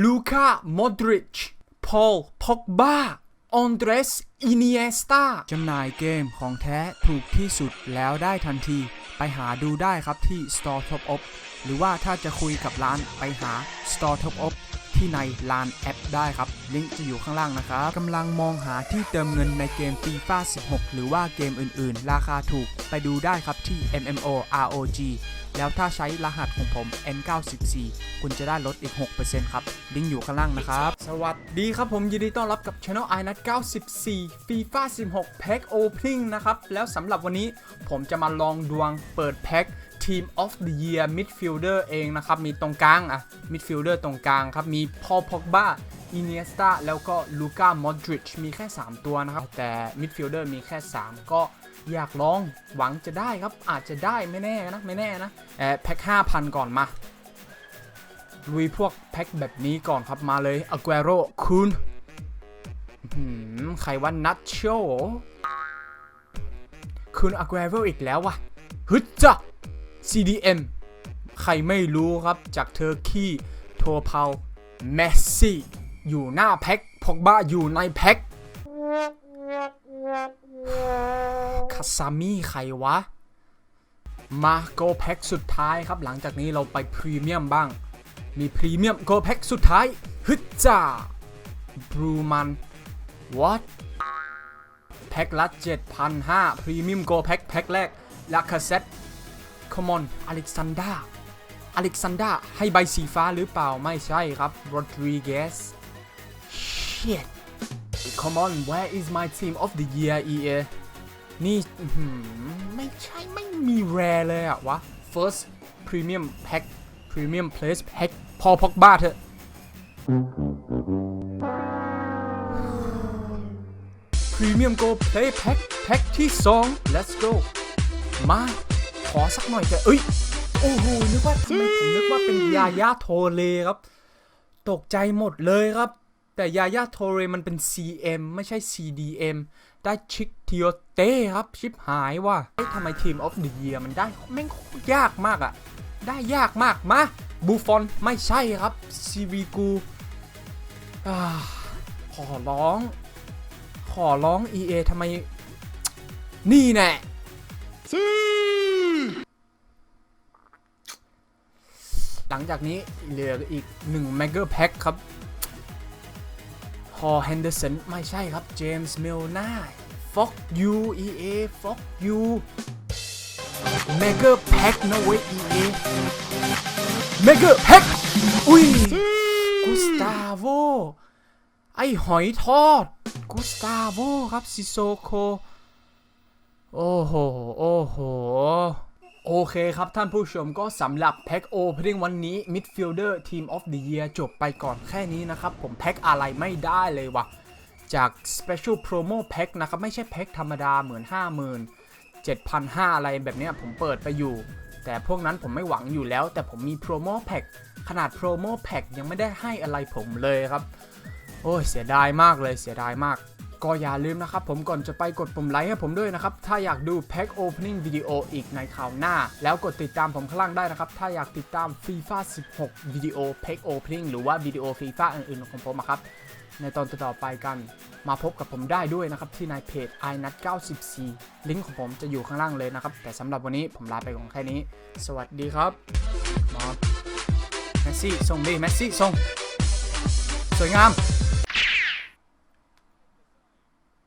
ลูคามอดริช พอล พอกบาอ n เดรส อินิเอสตาจำหน่ายเกมของแท้ถูกที่สุดแล้วได้ทันที ไปหาดูได้ครับที่ Store Top Up หรือว่าถ้าจะคุยกับร้านไปหา Store Top Up ที่ในลานแอปได้ครับ ลิงก์จะอยู่ข้างล่างนะครับกำลังมองหาที่เติมเงินในเกม FIFA 16 หรือว่าเกมอื่น ๆ ราคาถูกไปดูได้ครับที่ MMO ROG แล้วถ้าใช้รหัสของผม N94 คุณจะได้ลดอีก 6%ครับ ลิงก์อยู่ข้างล่างนะครับ สวัสดีครับผมยินดีต้อนรับกับ Channel i n a t 94 FIFA 16 Pack Opening นะครับ แล้วสำหรับวันนี้ผมจะมาลองดวงเปิดแพ็ค Team of the Year Midfielder เองนะครับ มีตรงกลางอะ Midfielder ตรงกลางครับ มีพอลพอกบ้าอินเนสตาแล้วก็ลูก้ามอดริชมีแค่ 3 ตัวนะครับ แต่ Midfielder มีแค่ 3 ก็อยากลองหวังจะได้ครับ อาจจะได้ไม่แน่นะ ไม่แน่นะแอแพ็ค5,000 ก่อนมาลุยพวกแพ็คแบบนี้ก่อนครับมาเลยอ g ก e r o คุณใครว่านัทโชคุณอ g ก e r o อีกแล้ววะฮึจ้ะ CDM ใครไม่รู้ครับจากเทอร์คีโทเผาเมสซี่ อยู่หน้าแพ็คพอกบ้าอยู่ในแพ็คคาซามิใครวะ มาโกแพ็คสุดท้ายครับ หลังจากนี้เราไปพรีเมียมบ้าง มีพรีเมียมโกแพ็คสุดท้าย ฮึจ้าบรูมัน what แพ็คละ7,500พรีเมียมโกแพ็คแพ็คแรกลาคาเซ็ต คอมอนอเล็กซานดาอเล็กซานดาให้ใบสีฟ้าหรือเปล่าไม่ใช่ครับโรดริเกส shit come on where is my team of the year EA นี่ไม่ใช่ไม่มีแรเลยอะวะ first premium pack premium place pack พอพกบ้าเถอะพรีเมียมโกเพลย์แพ็คแพ็คที่ 2 let's go มา ขอสักหน่อยแต่เอ้ย โอ้โห นึกว่าทำไมผมนึกว่าเป็นยาย่าโทเลครับ ตกใจหมดเลยครับ แต่ยาย่าโทเรมันเป็น CM ไม่ใช่ CDM ได้ชิคทิโอเต้ครับ ชิปหายว่ะเอ้ทำไมทีมออฟเดอะเยียมันได้แม่งยากมากอะได้ยากมาก มาบูฟอนไม่ใช่ครับซีวีกูอ่าขอร้อง ขอร้อง EA ทำไม นี่แน่ หลังจากนี้เหลืออีก1 m e g a Pack ครับพอแฮนเดอร์สันไม่ใช่ครับ เจมส์มิลนาฟ็อกยูเอเอฟ็อกยูเมก a แพ็คนะเว้ย EA เอเมก a แพ็คอุ้ยกุสตาโวไอหอยทอดกุสตาโวครับ ซิโซโค โอ้โห โอ้โห โอเคครับท่านผู้ชมก็สำหรับแพ็คโอเพนวันนี้ Midfielder Team of the Year จบไปก่อนแค่นี้นะครับ ผมแพ็คอะไรไม่ได้เลยวะจาก Special Promo Pack นะครับ ไม่ใช่แพ็คธรรมดาเหมือน50,000 7,500 อะไรแบบนี้ผมเปิดไปอยู่ แต่พวกนั้นผมไม่หวังอยู่แล้ว แต่ผมมี Promo Pack ขนาด Promo Pack ยังไม่ได้ให้อะไรผมเลยครับ โอ้ยเสียดายมากเลยเสียดายมาก ก็อย่าลืมนะครับผมก่อนจะไปกดปุ่มไลค์ให้ผมด้วยนะครับ ถ้าอยากดูแพ็คโอเพนนิ่งวิดีโออีกในคราวหน้า แล้วกดติดตามผมข้างล่างได้นะครับ ถ้าอยากติดตาม FIFA 16 วิดีโอแพ็คโอเพนนิ่งหรือว่าวิดีโอ FIFA อื่นๆของผมครับ ในตอนต่อไปกันมาพบกับผมได้ด้วยนะครับ ที่ในเพจ iNut 94 ลิงก์ของผมจะอยู่ข้างล่างเลยนะครับ แต่สำหรับวันนี้ผมลาไปก่อนแค่นี้ สวัสดีครับมาเมสซี่ส่งดีเมสซี่ส่งสวยงาม